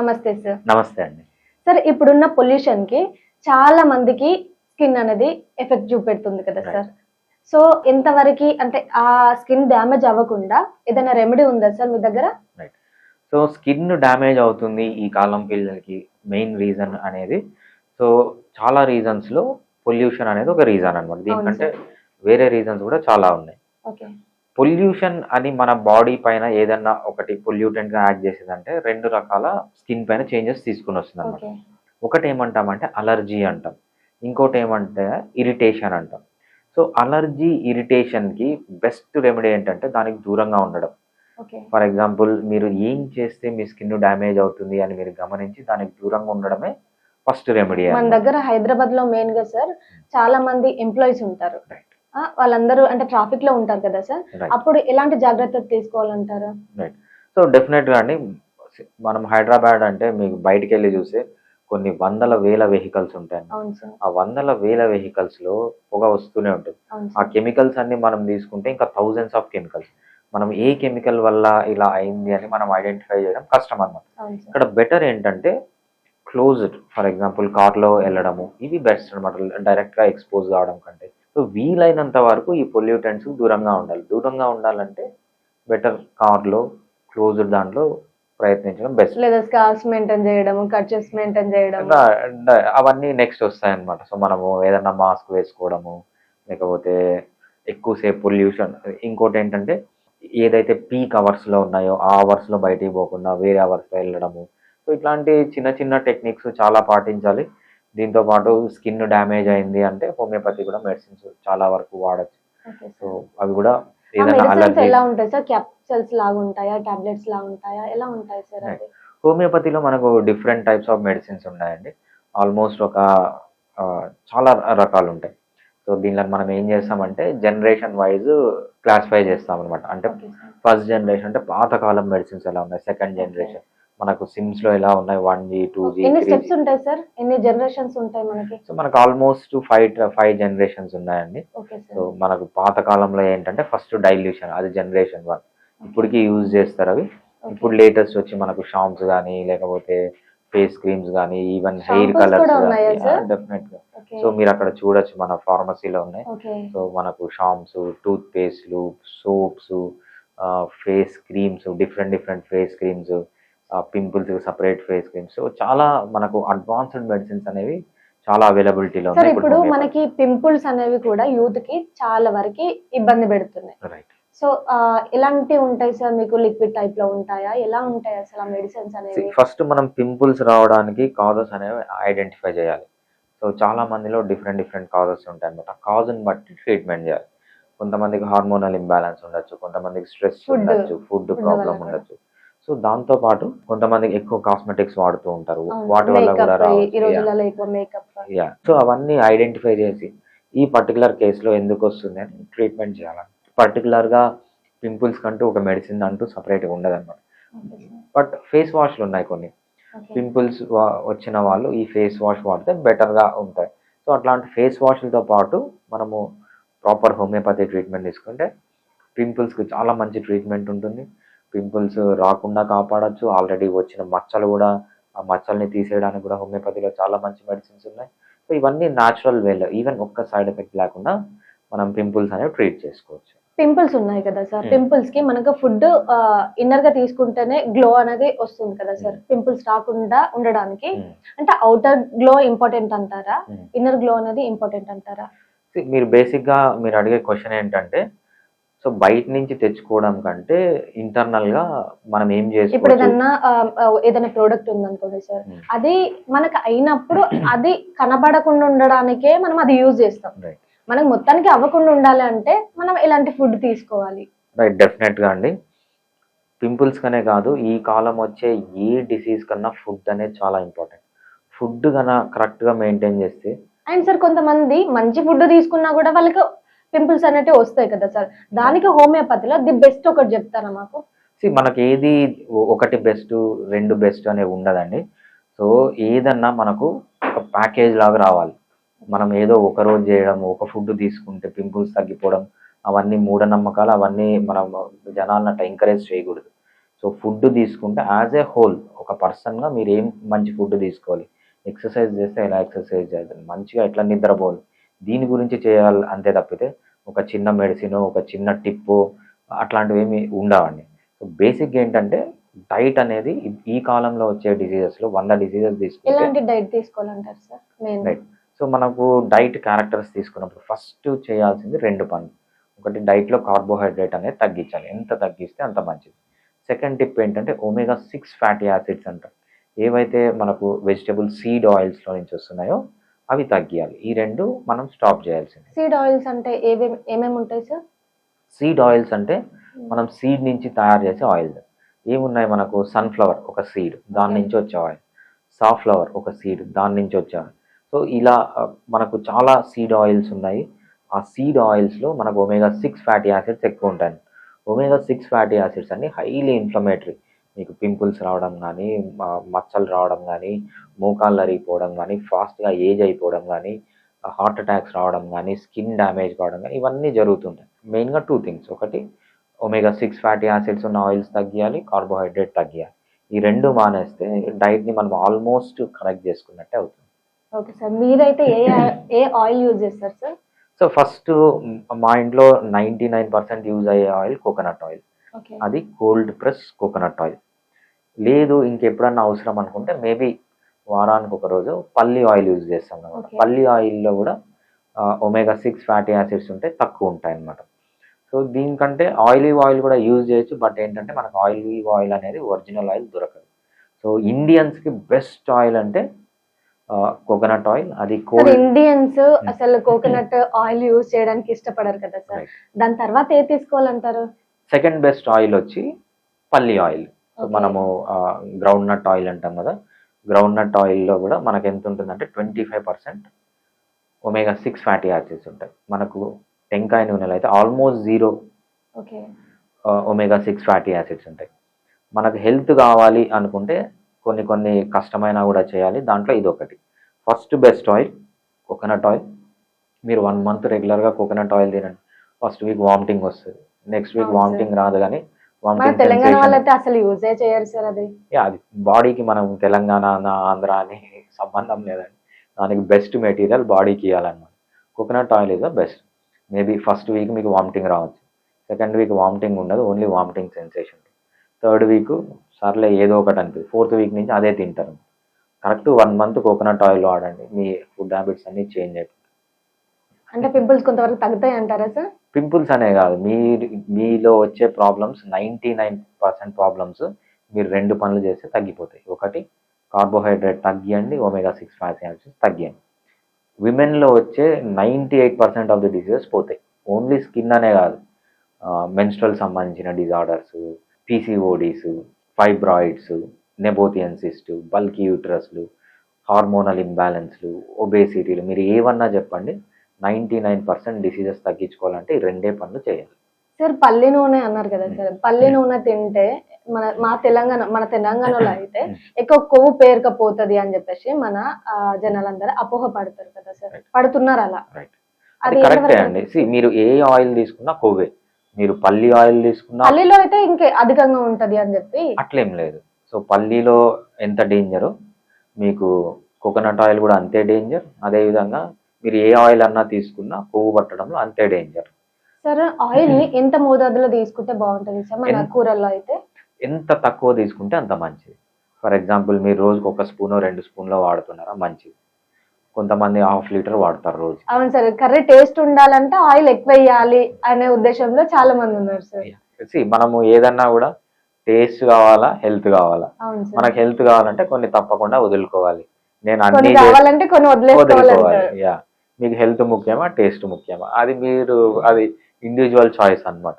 నమస్తే సార్ నమస్తే అండి. సార్ ఇప్పుడున్న పొల్యూషన్కి చాలా మందికి స్కిన్ అనేది ఎఫెక్ట్ చూపెడుతుంది కదా. సార్ సో ఎంతవరకు అంటే ఆ స్కిన్ డ్యామేజ్ అవ్వకుండా ఏదైనా రెమెడీ ఉందా సార్ మీ దగ్గర? సో స్కిన్ డ్యామేజ్ అవుతుంది ఈ కాలం పిల్లలకి మెయిన్ రీజన్ అనేది. సో చాలా reasons లో పొల్యూషన్ అనేది ఒక రీజన్ అనమాట దీనికంటే వేరే రీజన్స్ కూడా చాలా ఉన్నాయి. ఓకే పొల్యూషన్ అని మన బాడీ పైన ఏదన్నా ఒకటి పొల్యూటెంట్గా యాక్ట్ చేసేదంటే రెండు రకాల స్కిన్ పైన చేంజెస్ తీసుకుని వస్తుంది అనమాట ఒకటి ఏమంటామంటే అలర్జీ అంటాం. ఇంకోటి ఏమంటే ఇరిటేషన్ అంటాం. సో అలర్జీ ఇరిటేషన్కి బెస్ట్ రెమెడీ ఏంటంటే దానికి దూరంగా ఉండడం. ఫర్ ఎగ్జాంపుల్ మీరు ఏం చేస్తే మీ స్కిన్ డ్యామేజ్ అవుతుంది అని మీరు గమనించి దానికి దూరంగా ఉండడమే ఫస్ట్ రెమెడీ మన దగ్గర హైదరాబాద్లో మెయిన్గా సార్ చాలా మంది ఎంప్లాయీస్ ఉంటారు. వాళ్ళందరూ అంటే ట్రాఫిక్లో ఉంటారు కదా సార్? అప్పుడు ఎలాంటి జాగ్రత్తలు తీసుకోవాలంటారు? రైట్ సో డెఫినెట్గా అండి మనం హైదరాబాద్ అంటే మీకు బయటికి వెళ్ళి చూస్తే కొన్ని వందల వేల వెహికల్స్ ఉంటాయి ఆ వందల వేల వెహికల్స్లో పొగ వస్తూనే ఉంటుంది. ఆ కెమికల్స్ అన్ని మనం తీసుకుంటే ఇంకా థౌజండ్స్ ఆఫ్ కెమికల్స్ మనం ఏ కెమికల్ వల్ల ఇలా అయింది అని మనం ఐడెంటిఫై చేయడం కష్టం సార్. ఇక్కడ బెటర్ ఏంటంటే క్లోజ్డ్ ఫర్ ఎగ్జాంపుల్ కార్లో వెళ్ళడము ఇది బెస్ట్ అనమాట డైరెక్ట్గా ఎక్స్పోజ్ కావడం కంటే. సో వీలైనంత వరకు ఈ పొల్యూటెంట్స్ దూరంగా ఉండాలి. దూరంగా ఉండాలంటే బెటర్ కార్లో క్లోజ్డ్ దాంట్లో ప్రయత్నించడం బెస్ట్. లేదా స్కార్స్ మెయింటైన్ చేయడం కట్చెస్ మెయింటైన్ చేయడం అవన్నీ నెక్స్ట్ వస్తాయి అనమాట సో మనము ఏదన్నా మాస్క్ వేసుకోవడము లేకపోతే ఎక్కువసేపు పొల్యూషన్. ఇంకోటి ఏంటంటే ఏదైతే పీక్ అవర్స్లో ఉన్నాయో ఆ అవర్స్లో బయటికి పోకుండా వేరే అవర్స్లో వెళ్ళడము. సో ఇట్లాంటి చిన్న చిన్న టెక్నిక్స్ చాలా పాటించాలి. దీంతో పాటు స్కిన్ డ్యామేజ్ అయింది అంటే హోమియోపతి కూడా మెడిసిన్స్ చాలా వరకు వాడచ్చు. సో అవి కూడా ఎలా ఉంటాయి సార్? క్యాప్సల్స్ లాగా ఉంటాయా? టాబ్లెట్స్ లాగా ఉంటాయా? ఎలా ఉంటాయి సార్ హోమియోపతిలో మనకు డిఫరెంట్ టైప్స్ ఆఫ్ మెడిసిన్స్ ఉన్నాయండి. ఆల్మోస్ట్ ఒక చాలా రకాలు ఉంటాయి. సో దీనిలో మనం ఏం చేస్తామంటే జనరేషన్ వైజ్ క్లాసిఫై చేస్తాం అనమాట అంటే ఫస్ట్ జనరేషన్ అంటే పాతకాలం మెడిసిన్స్ ఎలా ఉన్నాయి? సెకండ్ జనరేషన్ మనకు సిమ్స్లో ఎలా ఉన్నాయి? వన్ జీ టూ జీ ఎన్ని స్టెప్స్ ఉంటాయి సార్? ఎన్ని జనరేషన్స్ ఉంటాయి మనకి? సో మనకు ఆల్మోస్ట్ ఫైవ్ ఫైవ్ జనరేషన్స్ ఉన్నాయండి. సో మనకు పాతకాలంలో ఏంటంటే ఫస్ట్ డైల్యూషన్ అది జనరేషన్ వన్ ఇప్పటికీ యూజ్ చేస్తారు అవి. ఇప్పుడు లేటెస్ట్ వచ్చి మనకు షాంప్స్ కానీ లేకపోతే ఫేస్ క్రీమ్స్ కానీ ఈవెన్ హెయిర్ కలర్స్? డెఫినెట్గా సో మీరు అక్కడ చూడొచ్చు మన ఫార్మసీలో ఉన్నాయి. సో మనకు shampoos tooth పేస్ట్లు soaps face creams different different face creams pimples separate face creams. So చాలా మనకు అడ్వాన్స్డ్ మెడిసిన్స్ అనేవి చాలా అవైలబిలిటీలో సార్ ఉన్నాయి ఇప్పుడు మనకి పింపుల్స్ అనేవి కూడా యూత్కి చాలా వరకు ఇబ్బంది పెడుతున్నాయి. రైట్ సో ఆ, ఎలాంటివి ఉంటాయి సార్ మీకు లిక్విడ్ టైప్లో ఉంటాయా? ఎలా ఉంటాయి అసలు మెడిసిన్స్ అనేవి? ఫస్ట్ మనం పింపుల్స్ రావడానికి కాజెస్ అనేవి ఐడెంటిఫై చేయాలి. సో చాలా మందిలో డిఫరెంట్ డిఫరెంట్ కాజెస్ ఉంటాయి అనమాట కాజ్ని బట్టి ట్రీట్మెంట్ చేయాలి. కొంతమందికి హార్మోనల్ ఇంబ్యాలెన్స్ ఉండొచ్చు కొంతమందికి స్ట్రెస్. ఉండొచ్చు ఫుడ్ ప్రాబ్లం. ఉండొచ్చు. సో దాంతో పాటు కొంతమందికి ఎక్కువ కాస్మెటిక్స్ వాడుతూ ఉంటారు. వాటి వల్ల కూడా రావచ్చు. యా సో అవన్నీ ఐడెంటిఫై చేసి ఈ పర్టికులర్ కేసులో ఎందుకు వస్తుంది అని ట్రీట్మెంట్ చేయాలి? పర్టికులర్గా పింపుల్స్ కంటూ ఒక మెడిసిన్ అంటూ సపరేట్గా ఉండదు అనమాట బట్ ఫేస్ వాష్లు ఉన్నాయి కొన్ని. పింపుల్స్ వచ్చిన వాళ్ళు ఈ ఫేస్ వాష్ వాడితే బెటర్గా ఉంటాయి. సో అట్లాంటి ఫేస్ వాష్లతో పాటు మనము ప్రాపర్ హోమియోపతి ట్రీట్మెంట్ తీసుకుంటే పింపుల్స్కి చాలా మంచి ట్రీట్మెంట్ ఉంటుంది. పింపుల్స్ రాకుండా కాపాడొచ్చు ఆల్రెడీ వచ్చిన మచ్చలు కూడా ఆ మచ్చల్ని తీసేయడానికి కూడా హోమియోపతిలో చాలా మంచి మెడిసిన్స్ ఉన్నాయి సో ఇవన్నీ న్యాచురల్ వేలో ఈవెన్ ఒక్క సైడ్ ఎఫెక్ట్ లేకుండా మనం పింపుల్స్ అనేవి ట్రీట్ చేసుకోవచ్చు పింపుల్స్ ఉన్నాయి కదా సార్ Hmm. పింపుల్స్కి మనకు ఫుడ్ ఇన్నర్గా తీసుకుంటేనే గ్లో అనేది వస్తుంది కదా సార్ Hmm. పింపుల్స్ రాకుండా ఉండడానికి Hmm. అంటే అవుటర్ గ్లో ఇంపార్టెంట్ అంటారా Hmm. ఇన్నర్ గ్లో అనేది ఇంపార్టెంట్ అంటారా మీరు బేసిక్గా మీరు అడిగే క్వశ్చన్ ఏంటంటే సో బయట నుంచి తెచ్చుకోవడం కంటే internal గా మనం ఏం ఇప్పుడు చేసుకోవచ్చు ఏదన్నా ఏదైనా ప్రోడక్ట్ ఉందనుకోండి సార్ Hmm. అది మనకు అయినప్పుడు అది కనబడకుండా ఉండడానికే మనం అది యూజ్ చేస్తాం. రైట్ మనకు మొత్తానికి అవ్వకుండా ఉండాలి అంటే మనం ఎలాంటి ఫుడ్ తీసుకోవాలి. రైట్ డెఫినెట్గా అండి. పింపుల్స్ కనే కాదు ఈ కాలం వచ్చే ఏ డిసీజ్ కన్నా ఫుడ్ అనేది చాలా ఇంపార్టెంట్ ఫుడ్ కన్నా కరెక్ట్గా మెయింటైన్ చేస్తే అండ్ సార్ కొంతమంది మంచి ఫుడ్ తీసుకున్నా కూడా వాళ్ళకి పింపుల్స్ అనేవి వస్తాయి కదా సార్? దానికి హోమియోపతిలో ది బెస్ట్ ఒకటి చెప్తారా మాకు? మనకి ఏది ఒకటి బెస్ట్ రెండు బెస్ట్ అనేవి ఉండదండి. సో ఏదన్నా మనకు ఒక ప్యాకేజ్ లాగా రావాలి. మనం ఏదో ఒక రోజు చేయడం ఒక ఫుడ్ తీసుకుంటే పింపుల్స్ తగ్గిపోవడం అవన్నీ మూఢనమ్మకాలు అవన్నీ మనం జనాలను ఎంకరేజ్ చేయకూడదు. సో ఫుడ్ తీసుకుంటే యాజ్ ఏ హోల్ ఒక పర్సన్గా మీరు ఏం మంచి ఫుడ్ తీసుకోవాలి? ఎక్సర్సైజ్ చేస్తే ఎలా ఎక్సర్సైజ్ చేయాలి? మంచిగా ఎట్లా నిద్రపోవాలి? దీని గురించి చేయాలి అంతే తప్పితే ఒక చిన్న మెడిసిన్ ఒక చిన్న టిప్పు అట్లాంటివి ఏమి ఉండవండి. సో బేసిక్ ఏంటంటే డైట్ అనేది ఈ- కాలంలో వచ్చే డిసీజెస్లో వంద డిసీజెస్ తీసుకుంటే ఎలాంటి డైట్ తీసుకోవాలంటారు సార్? రైట్ సో మనకు డైట్ క్యారెక్టర్స్ తీసుకున్నప్పుడు ఫస్ట్ చేయాల్సింది రెండు పనులు. ఒకటి డైట్లో కార్బోహైడ్రేట్ అనేది తగ్గించాలి. ఎంత తగ్గిస్తే అంత మంచిది. సెకండ్ టిప్ ఏంటంటే ఒమేగా సిక్స్ ఫ్యాటీ యాసిడ్స్ అంటారు. ఏవైతే మనకు వెజిటబుల్ సీడ్ ఆయిల్స్లో నుంచి వస్తున్నాయో అవి తగ్గియాలి. ఈ రెండు మనం స్టాప్ చేయాల్సింది. సీడ్ ఆయిల్స్ అంటే ఏమేమి ఏమేమి ఉంటాయి సార్? సీడ్ ఆయిల్స్ అంటే మనం సీడ్ నుంచి తయారు చేసే ఆయిల్ ఏమున్నాయి మనకు? సన్ఫ్లవర్ ఒక సీడ్ దాని. నుంచి వచ్చే ఆయిల్ సాఫ్లవర్ ఒక సీడ్ దాని నుంచి వచ్చే ఆయిల్ సో ఇలా మనకు చాలా సీడ్ ఆయిల్స్ ఉన్నాయి. ఆ సీడ్ ఆయిల్స్లో మనకు ఒమేగా సిక్స్ ఫ్యాటీ యాసిడ్స్ ఎక్కువ ఉంటాయి. ఒమేగా సిక్స్ ఫ్యాటీ యాసిడ్స్ అన్ని హైలీ ఇన్ఫ్లమేటరీ మీకు పింపుల్స్ రావడం కానీ మచ్చలు రావడం కానీ మోకాళ్ళు అరిగిపోవడం కానీ ఫాస్ట్గా ఏజ్ అయిపోవడం కానీ హార్ట్ అటాక్స్ రావడం కానీ స్కిన్ డ్యామేజ్ కావడం కానీ ఇవన్నీ జరుగుతుంటాయి. మెయిన్గా టూ థింగ్స్. ఒకటి ఒమేగా సిక్స్ ఫ్యాటీ యాసిడ్స్ ఉన్న ఆయిల్స్ తగ్గియాలి కార్బోహైడ్రేట్ తగ్గియాలి. ఈ రెండు మానేస్తే డైట్ని మనం ఆల్మోస్ట్ కరెక్ట్ చేసుకున్నట్టే అవుతుంది. ఓకే సార్ మీరైతే ఏ ఏ ఆయిల్ యూజ్ చేస్తారు సార్? సో ఫస్ట్ మా ఇంట్లో నైంటీ నైన్ పర్సెంట్ యూజ్ అయ్యే ఆయిల్ కోకోనట్ ఆయిల్. అది కోల్డ్ ప్రెస్ కోకోనట్ ఆయిల్. లేదు ఇంకెప్పుడన్నా అవసరం అనుకుంటే మేబీ వారానికి ఒక రోజు పల్లి ఆయిల్ యూజ్ చేస్తాం అనమాట. పల్లి ఆయిల్లో కూడా ఒమేగా సిక్స్ ఫ్యాటీ యాసిడ్స్ ఉంటే తక్కువ ఉంటాయి అన్నమాట సో దీనికంటే ఆయిలీ ఆయిల్ కూడా యూజ్ చేయొచ్చు బట్ ఏంటంటే మనకు ఆయిలీ ఆయిల్ అనేది ఒరిజినల్ ఆయిల్ దొరకదు. సో ఇండియన్స్కి బెస్ట్ ఆయిల్ అంటే కోకోనట్ ఆయిల్ అది ఇండియన్స్ అసలు కోకోనట్ ఆయిల్ యూజ్ చేయడానికి ఇష్టపడరు కదా సార్. దాని తర్వాత ఏ తీసుకోవాలంటారు? సెకండ్ బెస్ట్ ఆయిల్ వచ్చి పల్లి ఆయిల్. మనము గ్రౌండ్ నట్ ఆయిల్ అంటాం కదా. గ్రౌండ్ నట్ ఆయిల్లో కూడా మనకు ఎంత ఉంటుందంటే twenty five percent omega six fatty acids ఉంటాయి. మనకు టెంకాయ నూనెలో అయితే almost zero okay. Omega six fatty acids ఉంటాయి. మనకు హెల్త్ కావాలి అనుకుంటే కొన్ని కొన్ని కష్టమైనా కూడా చేయాలి. దాంట్లో ఇది ఒకటి. First best oil coconut oil మీరు వన్ మంత్ రెగ్యులర్గా కోకోనట్ ఆయిల్ తినండి. ఫస్ట్ వీక్ వామిటింగ్ వస్తుంది. Next week. వామిటింగ్ రాదు కానీ మన తెలంగాణ వాళ్ళైతే అసలు యూజే చేయరు సార్ అది. యా అది బాడీకి మనం తెలంగాణ ఆంధ్ర అని సంబంధం లేదండి. దానికి బెస్ట్ మెటీరియల్ బాడీకి ఇవ్వాలన్నమాట coconut oil is the best maybe first week మీకు వామిటింగ్ రావచ్చు. సెకండ్ వీక్ వామిటింగ్ ఉండదు only vomiting sensation third week సర్లే ఏదో ఒకటి అనిపిస్తుంది. ఫోర్త్ వీక్ నుంచి అదే తింటారు. Correct one month coconut oil వాడండి. మీ ఫుడ్ హ్యాబిట్స్ అన్ని చేంజ్ అయిపోతాయి. అంటే పింపుల్స్ కొంతవరకు తగ్గుతాయి అంటారా సార్? పింపుల్స్ అనే కాదు. మీ మీలో వచ్చే problems ninety nine percent problems మీరు రెండు పనులు చేస్తే తగ్గిపోతాయి. ఒకటి కార్బోహైడ్రేట్ తగ్గియండి ఒమేగా సిక్స్ ఫ్యాటీ యాసిడ్స్ తగ్గియండి. విమెన్లో వచ్చే ninety eight percent of the diseases పోతాయి. ఓన్లీ స్కిన్ అనే కాదు. మెన్స్ట్రల్ సంబంధించిన disorders PCODs fibroids nabothian cyst bulky యూట్రస్లు hormonal ఇంబ్యాలెన్స్లు ఒబేసిటీలు మీరు ఏవన్నా చెప్పండి. నైంటీ నైన్ పర్సెంట్ డిసీజెస్ తగ్గించుకోవాలంటే ఈ రెండే పనులు చేయాలి. సార్ పల్లి నూనె అన్నారు కదా సార్. పల్లి నూనె తింటే మన మా తెలంగాణ మన తెలంగాణలో అయితే ఎక్కువ కొవ్వు పేరుకపోతుంది అని చెప్పేసి మన జనాలందరూ అపోహ పడతారు కదా సార్. పడుతున్నారు అలా. అది కరెక్టే అండి. మీరు ఏ ఆయిల్ తీసుకున్నా కొవ్వే. మీరు పల్లి ఆయిల్ తీసుకున్నా పల్లిలో అయితే ఇంకా అధికంగా ఉంటది అని చెప్పి. అట్లేం లేదు. సో పల్లీలో ఎంత డేంజరు మీకు కోకోనట్ ఆయిల్ కూడా అంతే డేంజర్ అదేవిధంగా మీరు ఏ ఆయిల్ అన్నా తీసుకున్నా కొవ్వు పట్టడంలో అంతే డేంజర్ సార్ ఆయిల్ని ఎంత మోతాదులో తీసుకుంటే బాగుంటది సార్? మన ఎంత- కూరల్లో అయితే? ఎంత తక్కువ తీసుకుంటే అంత మంచిది. ఫర్ ఎగ్జాంపుల్ మీరు రోజుకి ఒక స్పూన్ రెండు స్పూన్లో వాడుతున్నారా? మంచిది. కొంతమంది హాఫ్ లీటర్ వాడతారు రోజు అవును సార్ కర్రీ టేస్ట్ ఉండాలంటే ఆయిల్ ఎక్కువ వేయాలి అనే ఉద్దేశంలో చాలా మంది ఉన్నారు సార్. మనము ఏదన్నా కూడా టేస్ట్ కావాలా హెల్త్ కావాలా? మనకు హెల్త్ కావాలంటే కొన్ని తప్పకుండా వదులుకోవాలి. నేను అన్ని కావాలంటే కొన్ని వదులుకోవాలి. వదిలేసుకోవాలంటారు యా మీకు హెల్త్ ముఖ్యమా టేస్ట్ ముఖ్యమా? అది మీరు అది ఇండివిజువల్ చాయిస్ అన్నమాట.